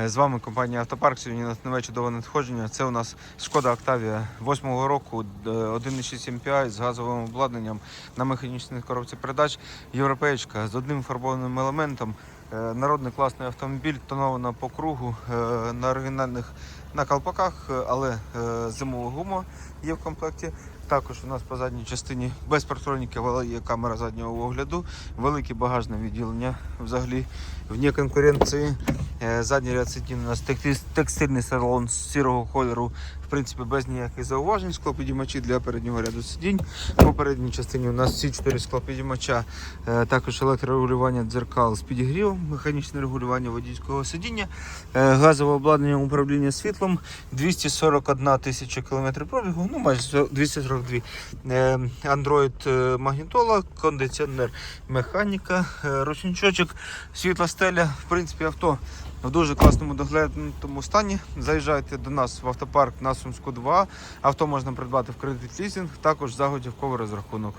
Е, З вами компанія Автопарк. Сьогодні у нас нове чудове надходження. Це у нас Шкода Октавія 8-го року, е, 1.6 MPI з газовим обладнанням на механічній коробці передач. Європейська з одним фарбованим елементом. Е, Народний класний автомобіль, тонована по кругу е, на оригінальних на колпаках, але зимова гума є в комплекті. Також у нас по задній частині без партроніків, але є камера заднього огляду, велике багажне відділення взагалі вне конкуренції. Е, Задній ряд сидінь у нас текстильний салон з сірого кольору, в принципі, без ніяких зауважень. Склопідіймачі для переднього ряду сидінь. По передній частині у нас всі чотири склопідіймача, е, також електрорегулювання дзеркал з підігрівом, механічне регулювання водійського сидіння, е, газове обладнання управління світлом, 241 тисяча кілометрів пробігу, ну майже 242. Е, Android магнітола, кондиціонер, механіка, ручничочок, світла стеля. В принципі, авто в дуже класному доглянутому стані. Заїжджайте до нас в автопарк на Сумську 2. Авто можна придбати в кредит лізінг, також за готівковий розрахунок.